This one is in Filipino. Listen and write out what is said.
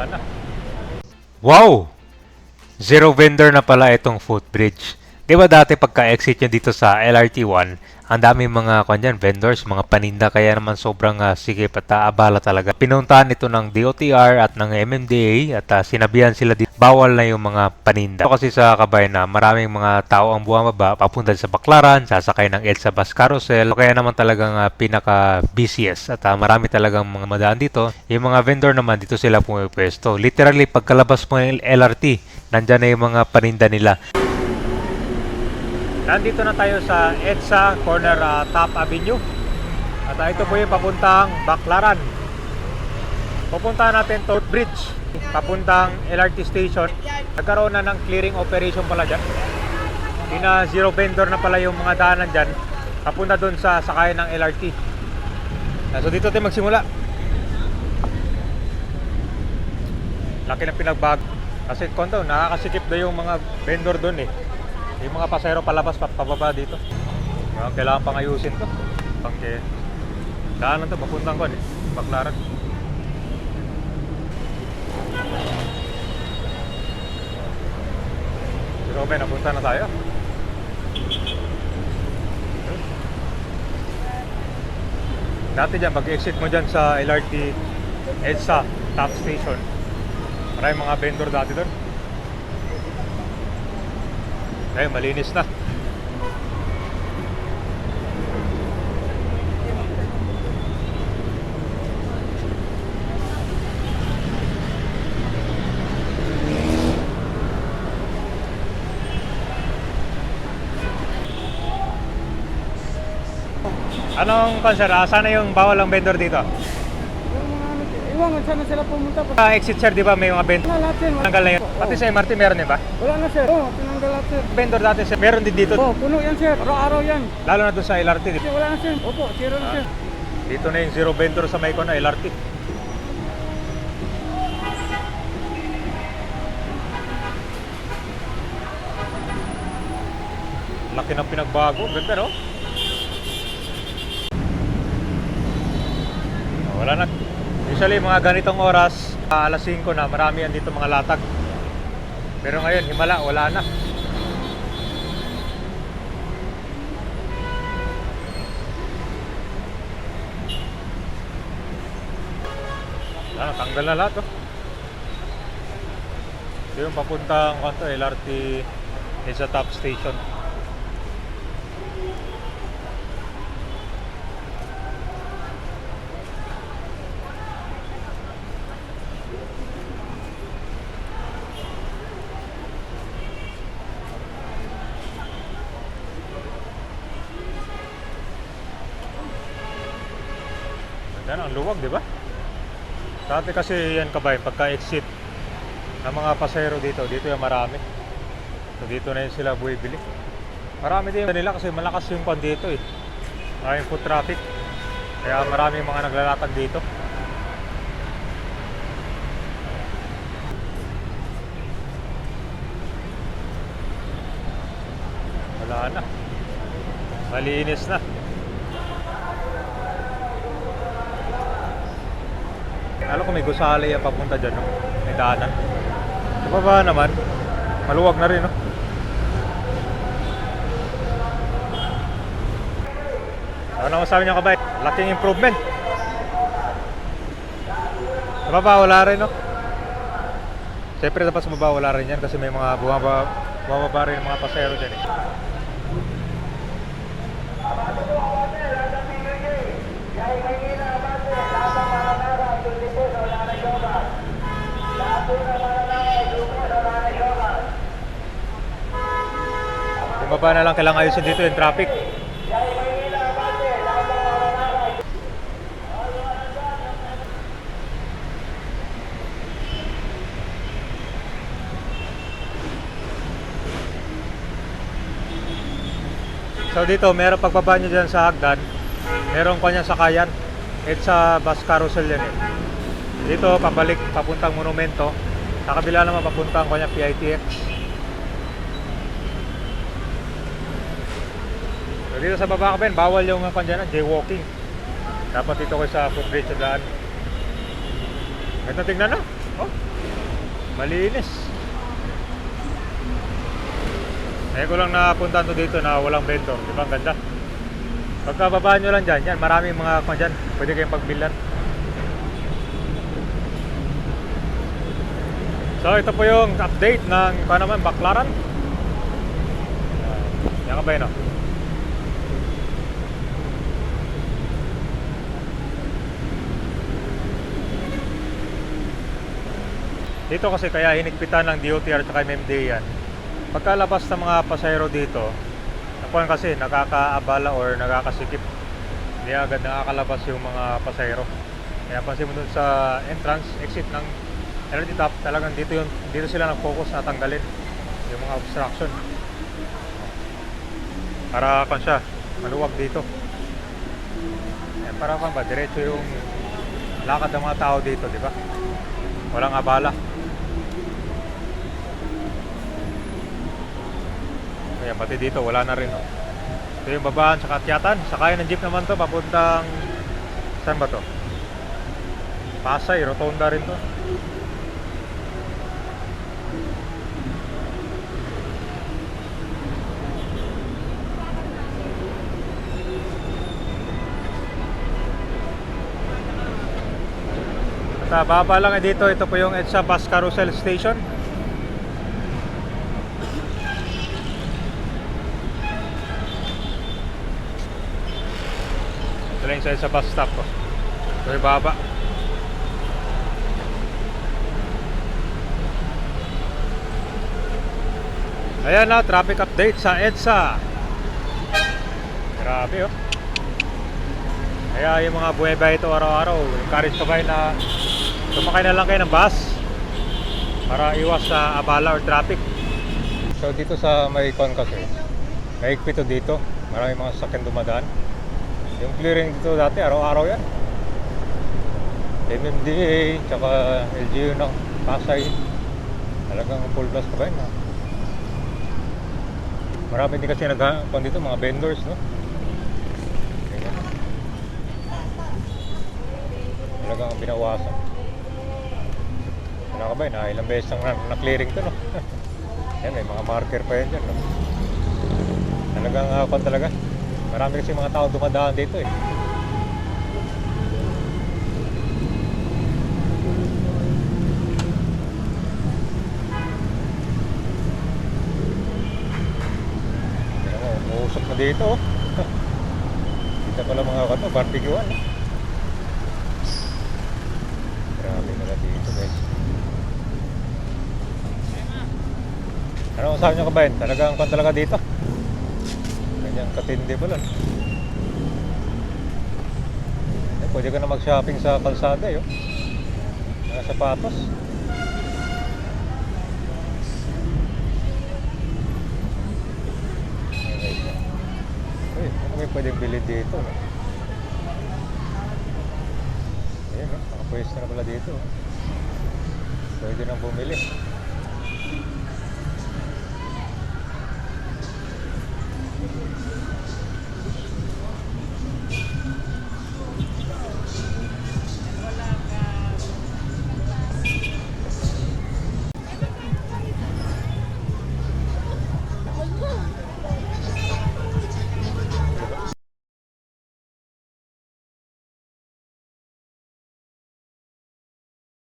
Wala. Wow! Zero vendor na pala itong footbridge. Di ba dati pagka-exit nyo dito sa LRT1, ang dami mga kanyan, vendors, mga paninda, kaya naman sobrang uh, sikip at uh, abala talaga. Pinuntahan ito ng DOTR at ng MMDA at uh, sinabihan sila dito, bawal na yung mga paninda. Ito kasi sa kabayan na maraming mga tao ang bumababa, papunta sa Baklaran, sasakay ng EDSA bus carousel, kaya naman talagang uh, pinaka-busiest at uh, marami talagang mga madaan dito. Yung mga vendor naman, dito sila pumipwesto. Literally, pagkalabas mo ng LRT, nandyan na yung mga paninda nila. Nandito na tayo sa EDSA corner uh, Top Avenue. At uh, ito po yung papuntang Baclaran. Pupuntahan natin to bridge papuntang LRT station. Nagkaroon na ng clearing operation pala dyan. Pina zero vendor na pala yung mga daanan dyan. Papunta doon sa sakayan ng LRT. Uh, so dito tayo magsimula. Laki ng pinagbago. Kasi kondo, nakakasikip na yung mga vendor doon eh. Yung mga pasero palabas pa pababa dito. Uh, kailangan pang ayusin to. Pang ke daanan to, papuntang ko eh. Baklaran. Si Robin, napunta na tayo. Dati dyan, pag-exit mo dyan sa LRT EDSA top station. Maraming mga vendor dati doon. Ngayon, malinis na. Anong concern? Ah, sana yung bawal ang vendor dito? Ano, Iwan, saan na sila pumunta? Sa exit sir, di ba may mga vendor? Wala lahat yan. Tanggal na yun. Pati sa MRT meron din ba? Wala na sir. Oo, tinanggal lahat sir. Vendor dati sir, meron din dito. Oo, puno yan sir. Araw-araw yan. Lalo na doon sa LRT. di wala na sir. Opo, zero na sir. Dito na yung zero vendor sa may na LRT. Laki ng pinagbago. Ganda no? Wala na. Usually mga ganitong oras, ah, alas 5 na, marami yan dito mga latag. Pero ngayon, himala, wala na. Ah, tanggal na lahat oh. Ito yung papuntang LRT sa top station. Ganda ang luwag, di ba? Dati kasi yan kabay, pagka-exit ng mga pasero dito, dito yung marami. So dito na yun sila buibili. Marami din nila kasi malakas yung pan dito eh. Maraming foot traffic. Kaya maraming mga naglalatag dito. Wala na. Malinis na. Alam ko may gusali yan papunta dyan, no? May daanan. Sa baba naman, maluwag na rin, no? Ano masabi niyo kabay? Laking improvement. Sa baba, wala rin, no? Siyempre, dapat sa baba, wala rin yan kasi may mga bumaba, bumaba rin mga pasero dyan, eh. Yung baba na lang kailangan ayusin dito yung traffic. So dito, meron pagbaba nyo dyan sa hagdan, meron kanyang sakayan. It's sa bus carousel yan eh. Dito, pabalik, papuntang monumento. Sa kabila naman, papuntang kanyang PITX. Dito sa baba ka bawal yung uh, kanya jaywalking. Dapat dito kayo sa footbridge sa daan. Ito tingnan na. Oh, Malinis. Eh ko lang napunta to dito na walang vendor. Di ba? Ang ganda. Pagkababaan nyo lang dyan, yan, maraming mga kung dyan. Pwede kayong pagbilan. So ito po yung update ng paano naman, Baklaran. Yan ka ba yun? oh? Dito kasi kaya hinigpitan ng DOTR at MMDA yan. Pagkalabas ng mga pasayro dito, nakuha kasi nakakaabala or nakakasikip. Hindi agad nakakalabas yung mga pasayro. Kaya pansin mo dun sa entrance, exit ng LRT top, talagang dito yung dito sila nag-focus na tanggalin yung mga obstruction. Para kan siya, maluwag dito. Eh, para kan ba, diretso yung lakad ng mga tao dito, di ba? Walang abala. Kaya pati dito, wala na rin. Oh. Ito yung babaan sa Katyatan. Sakay ng jeep naman to, papuntang... Saan ba to? Pasay, Rotonda rin to. Sa baba lang eh dito, ito po yung EDSA Bus Carousel Station. Yung sa EDSA bus stop ko. Ito yung baba. Ayan na, traffic update sa EDSA. Grabe oh. Kaya yung mga buweba ito araw-araw, encourage ko kayo na sumakay na lang kayo ng bus para iwas sa abala or traffic. So dito sa may con kasi, may to dito. Maraming mga sasakyan dumadaan. Yung clearing dito dati, araw-araw yan. MMDA, tsaka LGU ng Pasay. Talagang full blast pa ba yun? ha? Marami din kasi nag dito, mga vendors, no? Talagang binawasan. Ano ka ba? Ah, ilang beses nang na- na-clearing to, no? yan, may mga marker pa yan dyan, no? Talagang uh, talaga. Marami kasi mga tao dumadaan dito, eh. Umuusok na dito, oh. Kita pala mga kato, barbecuean? Grabe nila dito guys. Ano masabi nyo kabayan? Talagang kwan talaga dito. Ganyan katindi pala. no? Eh, pwede ka na mag-shopping sa kalsada eh. Mga sapatos. Oh. Uy, ano may pwedeng bilhin dito? No? Ayan, no? Nakapwesto na pala dito. oh. Pwede nang bumili.